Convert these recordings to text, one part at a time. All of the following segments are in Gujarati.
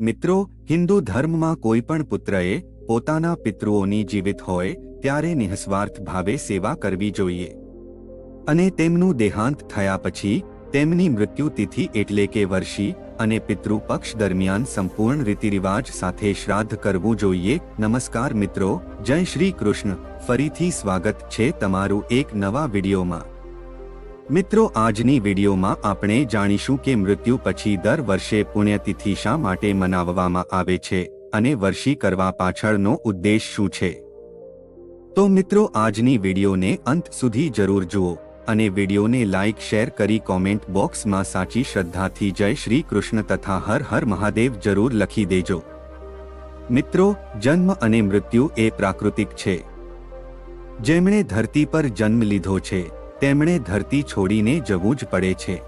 મિત્રો, હિન્દુ ધર્મમાં કોઈ પણ પુત્રએ પોતાના પિતૃઓની જીવિત હોય, ત્યારે નિઃસ્વાર્થ ભાવે સેવા કરવી જોઈએ. અને તેમનું દેહાંત થયા પછી, તેમની મૃત્યુ તિથિ એટલે કે વર્ષી અને પિતૃપક્ષ દરમિયાન સંપૂર્ણ રીતિરિવાજ સાથે શ્રાદ્ધ કરવું જોઈએ. નમસ્કાર મિત્રો, જય શ્રી કૃષ્ણ. ફરીથી સ્વાગત છે તમારું એક નવા વિડીયોમાં. મિત્રો, આજની વિડીયોમાં આપણે જાણીશું કે મૃત્યુ પછી દર વર્ષે પુણ્યતિથિ શા માટે મનાવવામાં આવે છે અને વર્ષી કરવા પાછળનો ઉદ્દેશ શું છે. તો મિત્રો, આજની વિડીયોને અંત સુધી જરૂર જુઓ અને વિડીયોને લાઇક શેર કરી કોમેન્ટ બોક્સમાં સાચી શ્રદ્ધાથી જય શ્રી કૃષ્ણ તથા હર હર મહાદેવ જરૂર લખી દેજો. મિત્રો, જન્મ અને મૃત્યુ એ પ્રાકૃતિક છે. જેમણે ધરતી પર જન્મ લીધો છે તેમણે ધરતી છોડીને જવું જ પડે છે.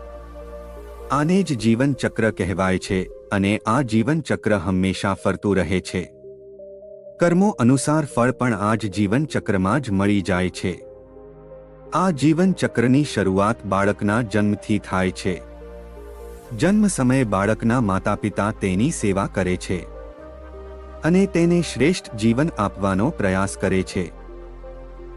આને જ જીવન ચક્ર કહેવાય છે અને આ જીવન ચક્ર હંમેશા ફરતું રહે છે. કર્મો અનુસાર ફળ પણ આ જ જીવન જ મળી જાય છે. આ જીવન ચક્રની શરૂઆત બાળકના જન્મથી થાય છે. જન્મ સમયે બાળકના માતા પિતા તેની સેવા કરે છે. અને તેને શ્રેષ્ઠ જીવન આપવાનો પ્રયાસ કરે છે.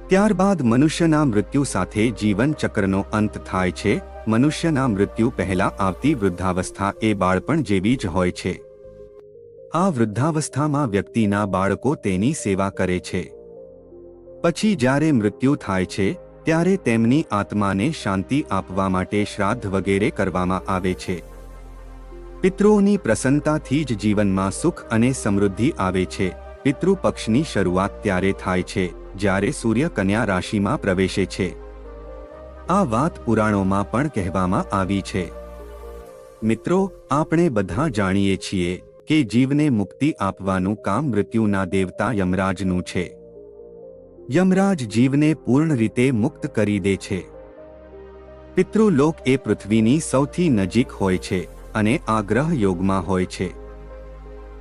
ત્યારબાદ મનુષ્યના મૃત્યુ સાથે જીવન ચક્રનો અંત થાય છે. મનુષ્યના મૃત્યુ પહેલા આવતી વૃદ્ધાવસ્થા એ બાળપણ જેવી જ હોય છે. આ વૃદ્ધાવસ્થામાં વ્યક્તિના બાળકો તેની સેવા કરે છે. પછી જ્યારે મૃત્યુ થાય છે, ત્યારે તેમની આત્માને શાંતિ આપવા માટે શ્રાદ્ધ વગેરે કરવામાં આવે છે. પિતૃઓની પ્રસન્નતાથી જ જીવનમાં સુખ અને સમૃદ્ધિ આવે છે. પિતૃ પક્ષની શરૂઆત ત્યારે થાય છે. જ્યારે સૂર્ય કન્યા રાશિમાં પ્રવેશે છે. આ વાત પુરાણોમાં પણ કહેવામાં આવી છે. મિત્રો, આપણે બધા જાણીએ છીએ કે જીવને મુક્તિ આપવાનું કામ મૃત્યુના દેવતા યમરાજનું છે. યમરાજ જીવને પૂર્ણ રીતે મુક્ત કરી દે છે. પિતૃલોક એ પૃથ્વીની સૌથી નજીક હોય છે અને આ ગ્રહ યોગમાં હોય છે.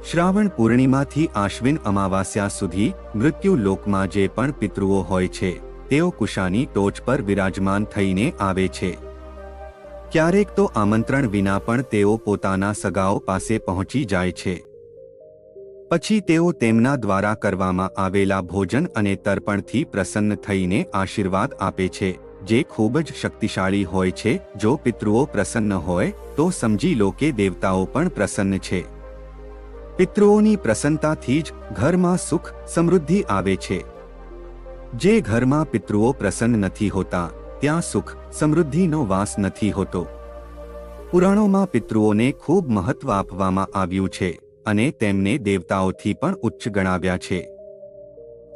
શ્રાવણ પૂર્ણિમાથી આશ્વિન અમાવાસ્યા સુધી મૃત્યુ લોકમાં જે પણ પિતૃઓ હોય છે, તેઓ કુશાની ટોચ પર વિરાજમાન થઈને આવે છે. ક્યારેક તો આમંત્રણ વિના પણ તેઓ પોતાના સગાઓ પાસે પહોંચી જાય છે. પછી તેઓ તેમના દ્વારા કરવામાં આવેલા ભોજન અને તર્પણથી પ્રસન્ન થઈને આશીર્વાદ આપે છે, જે ખૂબ જ શક્તિશાળી હોય છે. જો પિતૃઓ પ્રસન્ન હોય, તો સમજી લો કે દેવતાઓ પણ પ્રસન્ન છે. પિતૃઓની પ્રસન્નતાથી જ ઘરમાં સુખ, સમૃદ્ધિ આવે છે. જે ઘરમાં પિતૃઓ પ્રસન્ન નથી હોતા, ત્યાં સુખ, સમૃદ્ધિનો વાસ નથી હોતો. પુરાણોમાં પિતૃઓને ખૂબ મહત્વ આપવામાં આવ્યું છે અને તેમને દેવતાઓથી પણ ઉચ્ચ ગણાવ્યા છે.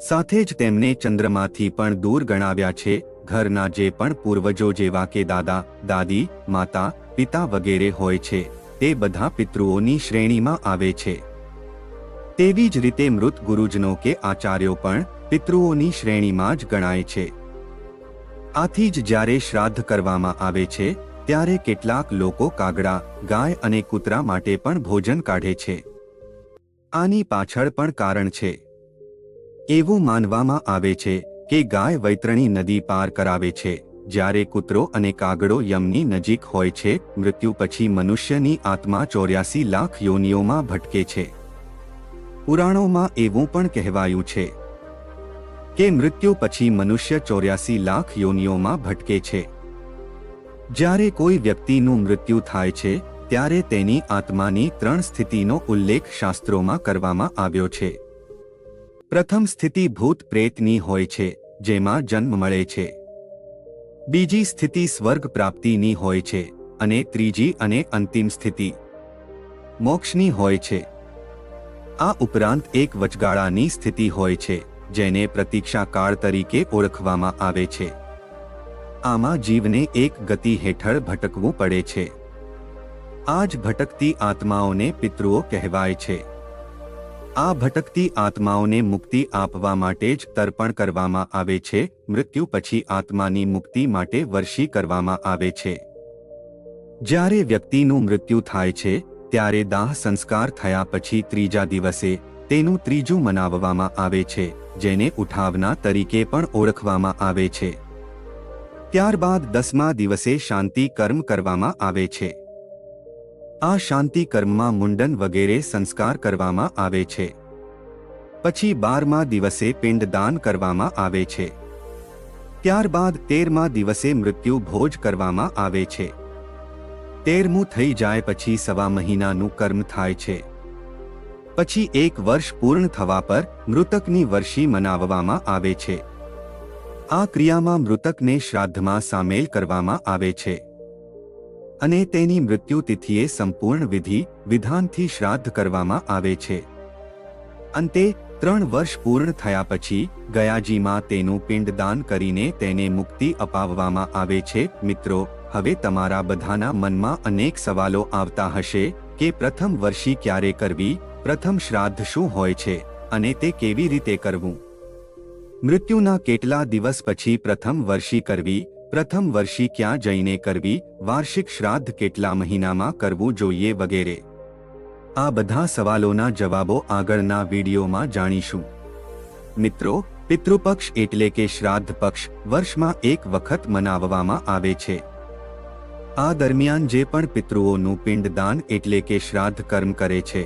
સાથે જ તેમને ચંદ્રમાંથી પણ દૂર ગણાવ્યા છે, ઘરના જે પણ પૂર્વજો જેવા કે દાદા, દાદી, માતા, પિતા વગેરે હોય છે, તે બધા પિતૃઓની શ્રેણીમાં આવે છે. તેવી જ રીતે મૃત ગુરુજનો કે આચાર્યો પણ પિતૃઓની શ્રેણીમાં જ ગણાય છે. આથી જ જ્યારે શ્રાદ્ધ કરવામાં આવે છે, ત્યારે કેટલાક લોકો કાગડા, ગાય અને કૂતરા માટે પણ ભોજન કાઢે છે. આની પાછળ પણ કારણ છે. એવું માનવામાં આવે છે કે ગાય વૈતરણી નદી પાર કરાવે છે, જ્યારે કૂતરો અને કાગડો યમની નજીક હોય છે, મૃત્યુ પછી મનુષ્યની આત્મા ચોર્યાસી લાખ યોનિઓમાં ભટકે છે. પુરાણોમાં એવું પણ કહેવાયું છે કે મૃત્યુ પછી મનુષ્ય ચોર્યાસી લાખ યોનિઓમાં ભટકે છે. જ્યારે કોઈ વ્યક્તિનું મૃત્યુ થાય છે, ત્યારે તેની આત્માની ત્રણ સ્થિતિનો ઉલ્લેખ શાસ્ત્રોમાં કરવામાં આવ્યો છે. પ્રથમ સ્થિતિ ભૂત પ્રેતની હોય છે, જેમાં જન્મ મળે છે. બીજી સ્થિતિ સ્વર્ગ પ્રાપ્તિની હોય છે, અને ત્રીજી અને અંતિમ સ્થિતિ મોક્ષની હોય છે. આ ઉપરાંત એક વચગાળાની સ્થિતિ હોય છે, જેને પ્રતીક્ષા કાળ તરીકે ઓળખવામાં આવે છે. આમાં જીવને એક ગતિ હેઠળ ભટકવું પડે છે. આ જ ભટકતી આત્માઓને પિતૃઓ કહેવાય છે. આ ભટકતી આત્માઓને મુક્તિ આપવા માટે જ તર્પણ કરવામાં આવે છે, મૃત્યુ પછી આત્માની મુક્તિ માટે વર્ષી કરવામાં આવે છે. જ્યારે વ્યક્તિનું મૃત્યુ થાય છે ત્યારે દાહ સંસ્કાર થયા પછી ત્રીજા દિવસે તેનું ત્રીજું મનાવવામાં આવે છે, જેને ઉઠાવના તરીકે પણ ઓળખવામાં આવે છે. ત્યારબાદ દસમા દિવસે શાંતિ કર્મ કરવામાં આવે છે. આ શાંતિ કર્મમાં મુંડન વગેરે સંસ્કાર કરવામાં આવે છે. પછી બારમા દિવસે પિંડદાન કરવામાં આવે છે. ત્યારબાદ તેરમા દિવસે મૃત્યુ ભોજ કરવામાં આવે છે. તેરમું થઈ જાય પછી સવા મહિનાનું કર્મ થાય છે. પછી એક વર્ષ પૂર્ણ થવા પર મૃતકની વર્ષી મનાવવામાં આવે છે. આ ક્રિયામાં મૃતકને શ્રાદ્ધમાં સામેલ કરવામાં આવે છે. અને તેની મૃત્યુ તિથિએ સંપૂર્ણ વિધિ, વિધાનથી શ્રાદ્ધ કરવામાં આવે છે. અંતે, ત્રણ વર્ષ પૂર્ણ થયા પછી ગયાજીમાં તેનું પિંડદાન કરીને તેને મુક્તિ અપાવવામાં આવે છે, મિત્રો. હવે તમારા બધાના મનમાં અનેક સવાલો આવતા હશે કે પ્રથમ વર્ષી ક્યારે કરવી, પ્રથમ શ્રાદ્ધ શું હોય છે અને તે કેવી રીતે કરવું? મૃત્યુના કેટલા દિવસ પછી પ્રથમ વર્ષી કરવી, પ્રથમ વર્ષી ક્યાં જઈને કરવી, વાર્ષિક શ્રાદ્ધ કેટલા મહિનામાં કરવું જોઈએ વગેરે? આ બધા સવાલોના જવાબો આગળના વિડીયોમાં જાણીશું. મિત્રો, પિતૃપક્ષ એટલે કે શ્રાદ્ધ પક્ષ વર્ષમાં એક વખત મનાવવામાં આવે છે. આ દરમિયાન જે પણ પિતૃઓનું પિંડદાન એટલે કે શ્રાદ્ધ કર્મ કરે છે,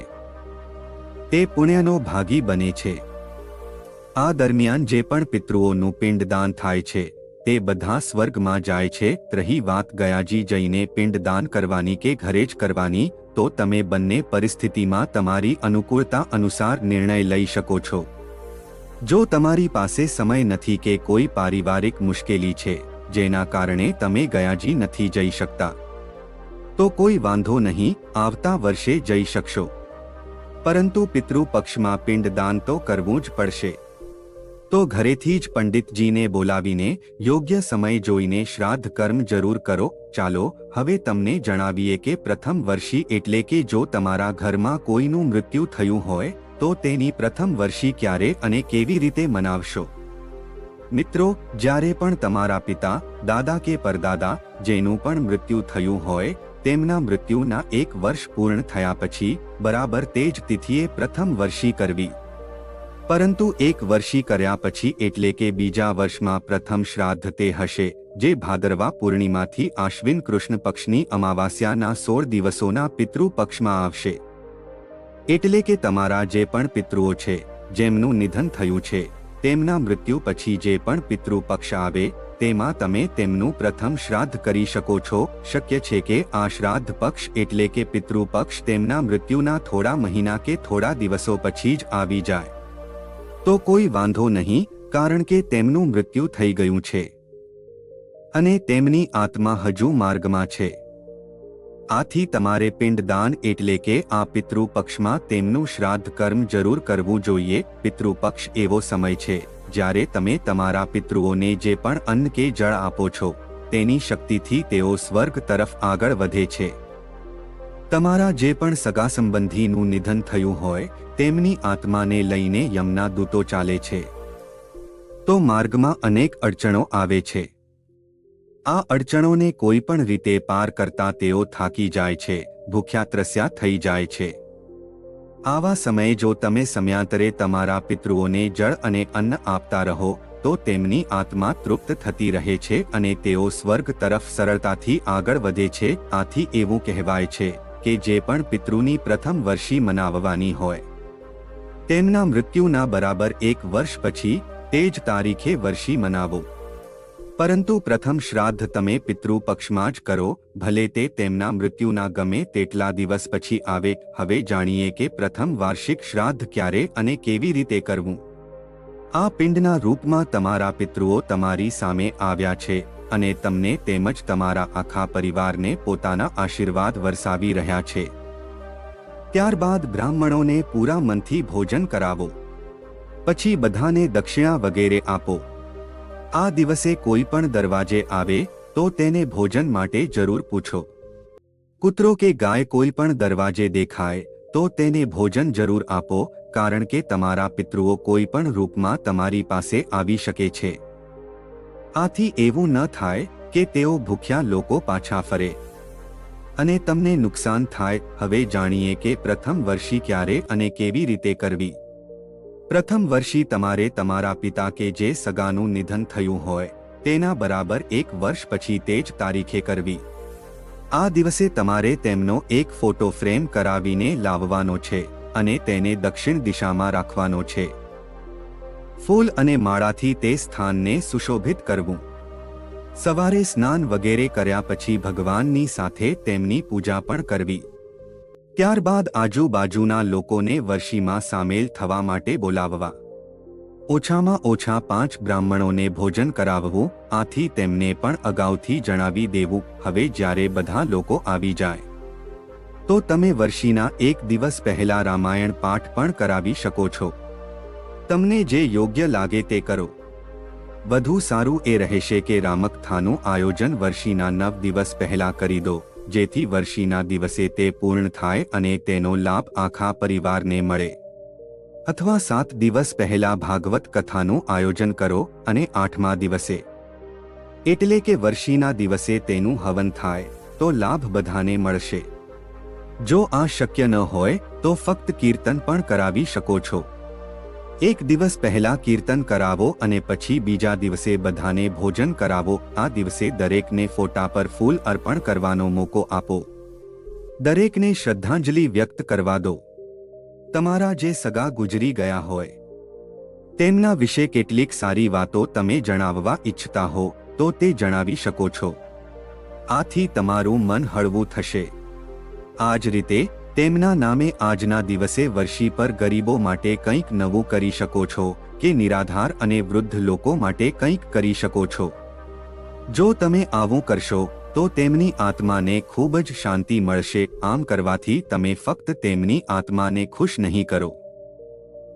તે પુણ્યનો ભાગી બને છે. આ દરમિયાન જે પણ પિતૃઓનું પિંડદાન થાય છે, તે બધા સ્વર્ગમાં જાય છે. રહી વાત ગયાજી જઈને પિંડદાન કરવાની કે ઘરે જ કરવાની, તો તમે બંને પરિસ્થિતિમાં તમારી અનુકૂળતા અનુસાર નિર્ણય લઈ શકો છો. જો તમારી પાસે સમય નથી કે કોઈ પારિવારિક મુશ્કેલી છે જેના કારણે તમે ગયાજી નથી જઈ શકતા. તો કોઈ વાંધો નહીં, આવતા વર્ષે જઈ શકશો. પરંતુ પિતૃ પક્ષમાં પિંડદાન તો કરવું જ પડશે. તો ઘરેથી જ પંડિતજીને બોલાવીને, યોગ્ય સમય જોઈને શ્રાદ્ધ કર્મ જરૂર કરો, ચાલો, હવે તમને જણાવીએ કે પ્રથમ વર્ષી એટલે કે જો તમારા ઘરમાં કોઈનું મૃત્યુ થયું હોય, તો તેની પ્રથમ વર્ષી ક્યારે અને કેવી રીતે મનાવશો? મિત્રો, જ્યારે પણ તમારા પિતા, દાદા કે પરદાદા, જેનું પણ મૃત્યુ થયું હોય, તેમના મૃત્યુના એક વર્ષ પૂર્ણ થયા પછી, બરાબર તે જ તિથિએ પ્રથમ વર્ષી કરવી. પરંતુ એક વર્ષી કર્યા પછી એટલે કે બીજા વર્ષમાં પ્રથમ શ્રાદ્ધ તે હશે, જે ભાદરવા પૂર્ણિમાથી આશ્વિન કૃષ્ણ પક્ષની અમાવાસ્યાના સોળ દિવસોના પિતૃ પક્ષમાં આવશે. એટલે કે તમારા જે પણ પિતૃઓ છે, જેમનું નિધન થયું છે તેમના મૃત્યુ પછી જે પણ પિતૃ પક્ષ આવે, તેમાં તમે તેમનું પ્રથમ શ્રાદ્ધ કરી શકો છો. શક્ય છે કે આ શ્રાદ્ધ પક્ષ એટલે કે પિતૃ પક્ષ તેમના મૃત્યુના થોડા મહિના કે થોડા દિવસો પછી જ આવી જાય. તો કોઈ વાંધો નહીં, કારણ કે તેમનું મૃત્યુ થઈ ગયું છે. અને તેમની આત્મા હજુ માર્ગમાં છે. આથી તમારે પિંડદાન એટલે કે આ પિતૃપક્ષમાં તેમનું શ્રાદ્ધ કર્મ જરૂર કરવું જોઈએ. પિતૃપક્ષ એવો સમય છે જ્યારે તમે તમારા પિતૃઓને જે પણ અન્ન કે જળ આપો છો, તેની શક્તિથી તેઓ સ્વર્ગ તરફ આગળ વધે છે. તમારા જે પણ સગા સંબંધીનું નિધન થયું હોય, તેમની આત્માને લઈને યમના દૂતો ચાલે છે. તો માર્ગમાં અનેક અડચણો આવે છે. આ અડચણોને કોઈ પણ રીતે પાર કરતા તેઓ થાકી જાય છે ભૂખ્યા ત્રસ્યા થઈ જાય છે. આવા સમયે જો તમે સમયાંતરે તમારા પિતૃઓને જળ અને અન્ન આપતા રહો, તો તેમની આત્મા તૃપ્ત થતી રહે છે અને તેઓ સ્વર્ગ તરફ સરળતાથી આગળ વધે છે, આથી એવું કહેવાય છે કે જે પણ પિતૃની પ્રથમ વર્ષી મનાવવાની હોય. તેમના મૃત્યુના બરાબર એક વર્ષ પછી, તે જ તારીખે વર્ષી મનાવો. પરંતુ પ્રથમ શ્રાદ્ધ તમે પિતૃ પક્ષમાં જ કરો, ભલે તે તેમના મૃત્યુના ગમે તેટલા દિવસ પછી આવે. હવે જાણીએ કે પ્રથમ વાર્ષિક શ્રાદ્ધ ક્યારે અને કેવી રીતે કરવું. આ પિંડના રૂપમાં તમારા પિતૃઓ તમારી સામે આવ્યા છે અને તમને તેમજ તમારા આખા પરિવારને પોતાના આશીર્વાદ વરસાવી રહ્યા છે. ત્યારબાદ બ્રાહ્મણોને પૂરા મનથી ભોજન કરાવો. પછી બધાને દક્ષિણા વગેરે આપો. આ દિવસે કોઈ પણ દરવાજે આવે, તો તેને ભોજન માટે જરૂર પૂછો. કૂતરો કે ગાય કોઈ પણ દરવાજે દેખાય, તો તેને ભોજન જરૂર આપો, કારણ કે તમારા પિતૃઓ કોઈ પણ રૂપમાં તમારી પાસે આવી શકે છે. આથી એવું ન થાય કે તેઓ ભૂખ્યા લોકો પાછા ફરે. અને તમને નુકસાન થાય, હવે જાણીએ કે પ્રથમ વર્ષી ક્યારે અને કેવી રીતે કરવી. પ્રથમ વર્ષી તમારે તમારા પિતા કે જે સગાનું નિધન થયું હોય, તેના બરાબર એક વર્ષ પછી તે જ તારીખે કરવી. આ દિવસે તમારે તેમનો એક ફોટો ફ્રેમ કરાવીને લાવવાનો છે અને તેને દક્ષિણ દિશામાં રાખવાનો છે. ફૂલ અને માળાથી તે સ્થાનને સુશોભિત કરવું. સવારે સ્નાન વગેરે કર્યા પછી ભગવાનની સાથે તેમની પૂજા પણ કરવી. ત્યારબાદ આજુબાજુના લોકોને વર્ષીમાં સામેલ થવા માટે બોલાવવા. ઓછામાં ઓછા પાંચ બ્રાહ્મણોને ભોજન કરાવવું, આથી તેમને પણ અગાઉથી જણાવી દેવું, હવે જ્યારે બધા લોકો આવી જાય. તો તમે વર્ષીના એક દિવસ પહેલા રામાયણ પાઠ પણ કરાવી શકો છો. તમને જે યોગ્ય લાગે તે કરો. વધુ સારું એ રહેશે કે રામકથાનું આયોજન વર્ષીના નવ દિવસ પહેલા કરી દો. જેથી વર્ષીના દિવસે તે પૂર્ણ થાય અને તેનો લાભ આખા પરિવારને મળે. અથવા સાત દિવસ પહેલા ભાગવત કથાનું આયોજન કરો અને આઠમા દિવસે. એટલે કે વર્ષીના દિવસે તેનું હવન થાય, તો લાભ બધાને મળશે. જો આ શક્ય ન હોય, તો ફક્ત કીર્તન પણ કરાવી શકો છો. એક દિવસ પહેલા કીર્તન કરાવો અને પછી બીજા દિવસે બધાને ભોજન કરાવો, આ દિવસે દરેકને ફોટા પર ફૂલ અર્પણ કરવાનો મોકો આપો. દરેકને શ્રદ્ધાંજલિ વ્યક્ત કરવા દો. તમારા જે સગા ગુજરી ગયા હોય, તેમના વિશે કેટલીક સારી વાતો તમે જણાવવા ઈચ્છતા હો, તો તે જણાવી શકો છો. આથી તમારું મન હળવું થશે. આ જ રીતે તેમના નામે આજના દિવસે વર્ષી પર ગરીબો માટે કંઈક નવું કરી શકો છો કે નિરાધાર અને વૃદ્ધ લોકો માટે કંઈક કરી શકો છો. જો તમે આવું કરશો, તો તેમની આત્માને ખૂબ જ શાંતિ મળશે, આમ કરવાથી તમે ફક્ત તેમની આત્માને ખુશ નહીં કરો.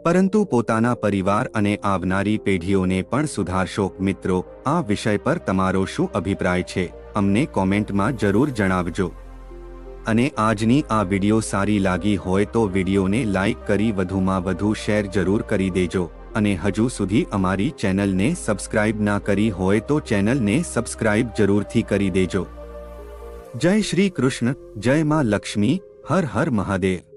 પરંતુ પોતાના પરિવાર અને આવનારી પેઢીઓને પણ સુધારશો. મિત્રો, આ વિષય પર તમારો શું અભિપ્રાય છે? અમને કોમેન્ટમાં જરૂર જણાવજો. અને આજની આ વીડિયો સારી લાગી હોય તો વિડીયોને લાઇક કરી વધુમાં વધુ શેર જરૂર કરી દેજો. અને હજુ સુધી અમારી ચેનલને સબસ્ક્રાઇબ ના કરી હોય તો ચેનલને સબસ્ક્રાઇબ જરૂરથી કરી દેજો. જય શ્રી કૃષ્ણ, જય માં લક્ષ્મી, હર હર મહાદેવ.